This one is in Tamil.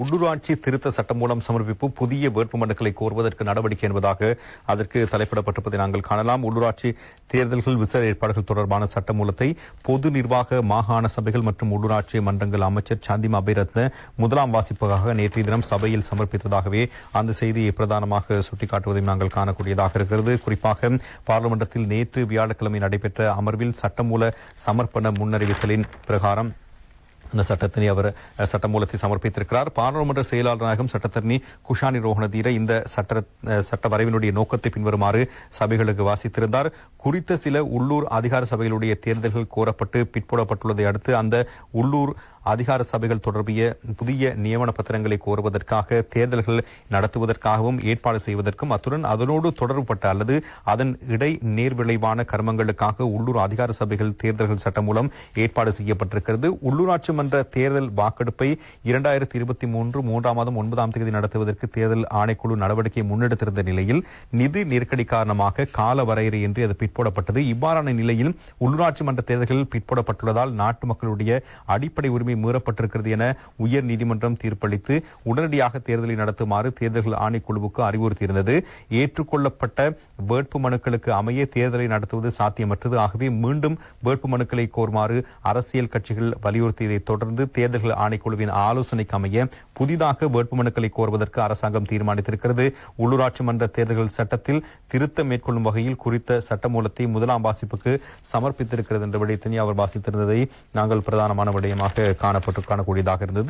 உள்ளூராட்சி திருத்த சட்டம் மூலம் சமர்ப்பிப்பு புதிய வேட்புமனுக்களை கோருவதற்கு நடவடிக்கை என்பதாக அதற்கு தலைப்பிடப்பட்டிருப்பதை நாங்கள் காணலாம். உள்ளூராட்சி தேர்தல்கள் விசார ஏற்பாடுகள் தொடர்பான சட்டமூலத்தை பொது நிர்வாக மாகாண சபைகள் மற்றும் உள்ளூராட்சி மன்றங்கள் அமைச்சர் சந்திமா அபிரத்ன முதலாம் வாசிப்பாக நேற்றைய தினம் சபையில் சமர்ப்பித்ததாகவே அந்த செய்தியை பிரதானமாக சுட்டிக்காட்டுவதையும் நாங்கள் காணக்கூடியதாக இருக்கிறது. குறிப்பாக பாராளுமன்றத்தில் நேற்று வியாழக்கிழமை நடைபெற்ற அமர்வில் சட்டமூல சமர்ப்பண முன்னறிவித்தலின் பிரகாரம் அந்த சட்டத்தினை அவர் அஹ், சட்டமூலத்தை சமர்ப்பித்திருக்கிறார். பாராளுமன்ற செயலாளராகவும் சட்டத்தரணி குஷானி ரோஹணதீர இந்த சட்ட சட்ட வரைவினுடைய நோக்கத்தை பின்வருமாறு சபைகளுக்கு வாசித்திருந்தார். குறித்த சில உள்ளூர் அதிகார சபைகளுடைய தேர்தல்கள் கோரப்பட்டு பிற்போடப்பட்டுள்ளதை அடுத்து அந்த உள்ளூர் அதிகார சபைகள் தொடர்பிய புதிய நியமன பத்திரங்களை கோருவதற்காக தேர்தல்கள் நடத்துவதற்காகவும் ஏற்பாடு செய்வதற்கும் அத்துடன் அதனோடு தொடர்புபட்ட அல்லது அதன் இடை நேர்விளைவான கர்மங்களுக்காக உள்ளூர் அதிகார சபைகள் தேர்தல்கள் சட்டம் மூலம் ஏற்பாடு செய்யப்பட்டிருக்கிறது. உள்ளூராட்சி மன்ற தேர்தல் வாக்கெடுப்பை இரண்டாயிரத்தி இருபத்தி மூன்று மூன்றாம் மாதம் ஒன்பதாம் தேதி நடத்துவதற்கு தேர்தல் ஆணைக்குழு நடவடிக்கை முன்னெடுத்திருந்த நிலையில் நிதி நெருக்கடி காரணமாக கால வரையறையின்றி அது பிற்போடப்பட்டது. இவ்வாறான நிலையில் உள்ளூராட்சி மன்ற தேர்தல்கள் பிற்போடப்பட்டுள்ளதால் நாட்டு மக்களுடைய அடிப்படை உரிமை மீறப்பட்டிருக்கிறது என உயர் நீதிமன்றம் தீர்ப்பளித்து உடனடியாக தேர்தலை நடத்துமாறு தேர்தல்கள் ஆணைக்குழுவுக்கு அறிவுறுத்தியிருந்தது. ஏற்றுக்கொள்ளப்பட்ட வேட்பு மனுக்களுக்கு அமைய தேர்தலை நடத்துவது சாத்தியமற்றது. ஆகவே மீண்டும் வேட்பு மனுக்களை கோருமாறு அரசியல் கட்சிகள் வலியுறுத்தியதைத் தொடர்ந்து தேர்தல்கள் ஆணைக்குழுவின் ஆலோசனைக்கு அமைய புதிதாக வேட்புமனுக்களை கோருவதற்கு அரசாங்கம் தீர்மானித்திருக்கிறது. உள்ளூராட்சி மன்ற தேர்தல்கள் சட்டத்தில் திருத்தம் மேற்கொள்ளும் வகையில் குறித்த சட்டமூலத்தை முதலாம் வாசிப்புக்கு சமர்ப்பித்திருக்கிறது என்ற விடயத்தினை அவர் வாசித்திருந்ததை நாங்கள் பிரதானமான விடயமாக காணப்பட்டு காணக்கூடியதாக இருந்தது.